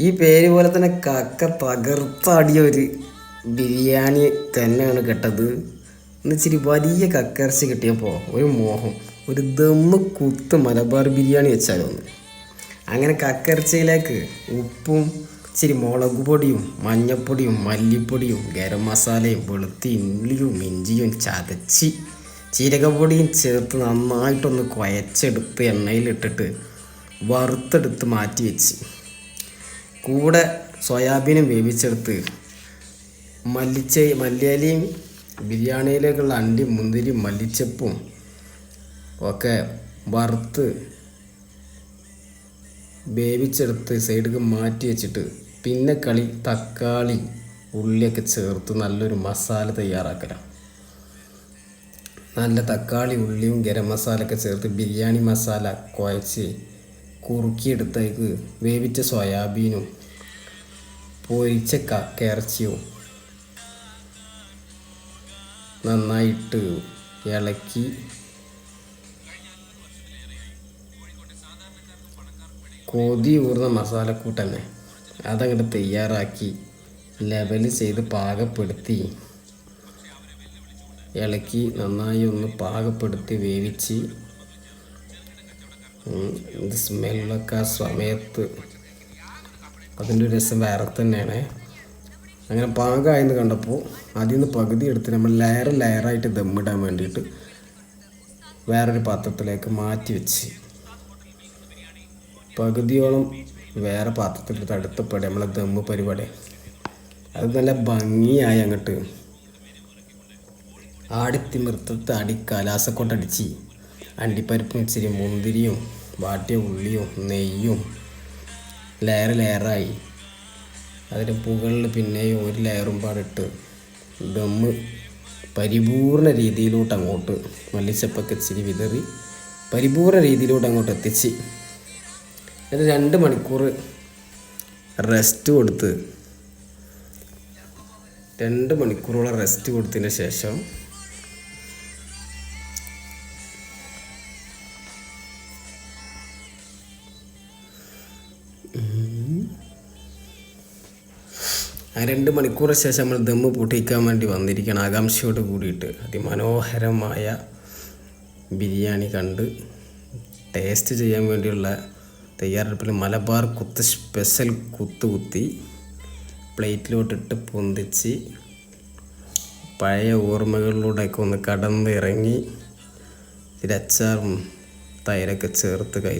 ഈ പേര് പോലെ തന്നെ കക്ക തകർത്താടിയ ഒരു ബിരിയാണി തന്നെയാണ് കേട്ടത്. എന്ന് ഇച്ചിരി വലിയ കക്കയിറച്ചി കിട്ടിയപ്പോൾ ഒരു മോഹം ഒരു ദമ്മ് കുത്ത് മലബാർ ബിരിയാണി വെച്ചാലോ ഒന്ന് അങ്ങനെ കക്കയിറച്ചിയിലേക്ക് ഉപ്പും ഇച്ചിരി മുളക് പൊടിയും മഞ്ഞപ്പൊടിയും മല്ലിപ്പൊടിയും ഗരം മസാലയും വെളുത്തി ഉള്ളിയും ഇഞ്ചിയും ചതച്ചി ചീരകപ്പൊടിയും ചേർത്ത് നന്നായിട്ടൊന്ന് കുഴച്ചെടുത്ത് എണ്ണയിലിട്ടിട്ട് വറുത്തെടുത്ത് മാറ്റി വെച്ച്. കൂടെ സോയാബീനും വേവിച്ചെടുത്ത് മല്ലിച്ച മല്ലിയലയും ബിരിയാണിയിലേക്കുള്ള അണ്ടി മുന്തിരി മല്ലിച്ചപ്പും ഒക്കെ വറുത്ത് വേവിച്ചെടുത്ത് സൈഡിലേക്ക് മാറ്റി വെച്ചിട്ട് പിന്നെ കളി തക്കാളി ഉള്ളിയൊക്കെ ചേർത്ത് നല്ലൊരു മസാല തയ്യാറാക്കലാണ് നല്ല തക്കാളി ഉള്ളിയും ഗരം മസാലയൊക്കെ ചേർത്ത് ബിരിയാണി മസാല കുഴച്ച് കുറുക്കിയെടുത്തേക്ക് വേവിച്ച സോയാബീനും പൊരിച്ച കക്കയിറച്ചിയും നന്നായിട്ട് ഇളക്കി കൊതി ഊർന്ന മസാലക്കൂട്ടന്നെ അതങ്ങോട്ട് തയ്യാറാക്കി ലെവൽ ചെയ്ത് പാകപ്പെടുത്തി ഇളക്കി നന്നായി ഒന്ന് പാകപ്പെടുത്തി വേവിച്ച് ഇത് സ്മെല്ലൊക്കെ ആ സമയത്ത് അതിന്റെ രസം വേറെ തന്നെയാണ്. അങ്ങനെ പാകമായെന്ന് കണ്ടപ്പോൾ അതിൽ നിന്ന് പകുതി എടുത്ത് നമ്മൾ ലെയർ ലെയറായിട്ട് ദമ്മിടാൻ വേണ്ടിയിട്ട് വേറൊരു പാത്രത്തിലേക്ക് മാറ്റി വെച്ച്. പകുതിയോളം വേറെ പാത്രത്തിലെടുത്ത് അടുത്തപ്പടി നമ്മളെ ദമ്മ് പരിപാടി. അത് നല്ല ഭംഗിയായി അങ്ങോട്ട് ആടിത്തിമിർത്തത്ത് അടി അണ്ടിപ്പരിപ്പും ഇച്ചിരി മുന്തിരിയും വാട്ടിയ ഉള്ളിയും നെയ്യും ലെയർ ലെയറായി. അതിന്റെ മുകളിൽ പിന്നെയും ഒരു ലെയറും പാടിട്ട് ദമ്മ് പരിപൂർണ രീതിയിലോട്ട് അങ്ങോട്ട് മല്ലിച്ചപ്പൊക്കെ ഇച്ചിരി വിതറി പരിപൂർണ രീതിയിലോട്ട് അങ്ങോട്ട് എത്തിച്ച് ഒരു രണ്ട് മണിക്കൂർ റെസ്റ്റ് കൊടുത്ത് രണ്ട് മണിക്കൂറോളം റെസ്റ്റ് കൊടുത്തതിന് ശേഷം രണ്ട് മണിക്കൂർ ശേഷം നമ്മൾ ദമ്മ് പൊട്ടിക്കാൻ വേണ്ടി വന്നിരിക്കണം ആകാംക്ഷയോട് കൂടിയിട്ട്. അതിമനോഹരമായ ബിരിയാണി കണ്ട് ടേസ്റ്റ് ചെയ്യാൻ വേണ്ടിയുള്ള തയ്യാറെടുപ്പിൽ മലബാർ കുത്ത് സ്പെഷ്യൽ കുത്ത് കുത്തി പ്ലേറ്റിലോട്ടിട്ട് പൊന്തിച്ച് പഴയ ഓർമ്മകളിലൂടെയൊക്കെ ഒന്ന് കടന്നിറങ്ങി ഇച്ചിരി അച്ചാറും തൈരൊക്കെ ചേർത്ത് കഴി